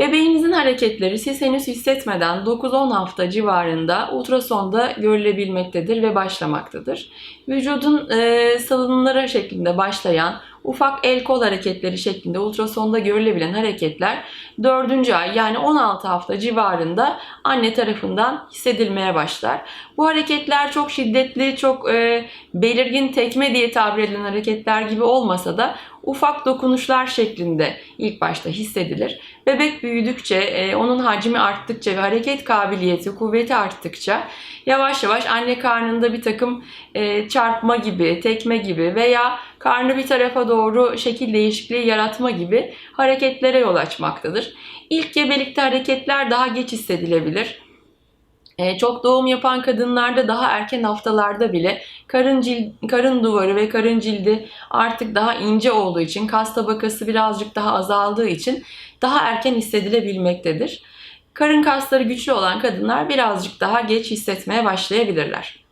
Bebeğinizin hareketleri siz henüz hissetmeden 9-10 hafta civarında ultrasonda görülebilmektedir ve başlamaktadır. Vücudun e, salınımları şeklinde başlayan ufak el kol hareketleri şeklinde ultrasonda görülebilen hareketler 4. ay yani 16 hafta civarında anne tarafından hissedilmeye başlar. Bu hareketler çok şiddetli, çok e, belirgin tekme diye tabir edilen hareketler gibi olmasa da ufak dokunuşlar şeklinde ilk başta hissedilir. Bebek büyüdükçe, e, onun hacmi arttıkça ve hareket kabiliyeti, kuvveti arttıkça yavaş yavaş anne karnında bir takım e, çarpma gibi, tekme gibi veya karnı bir tarafa doğru şekil değişikliği yaratma gibi hareketlere yol açmaktadır. İlk gebelikte hareketler daha geç hissedilebilir. E, çok doğum yapan kadınlarda daha erken haftalarda bile karın, cil, karın duvarı ve karın cildi artık daha ince olduğu için, kas tabakası birazcık daha azaldığı için daha erken hissedilebilmektedir. Karın kasları güçlü olan kadınlar birazcık daha geç hissetmeye başlayabilirler.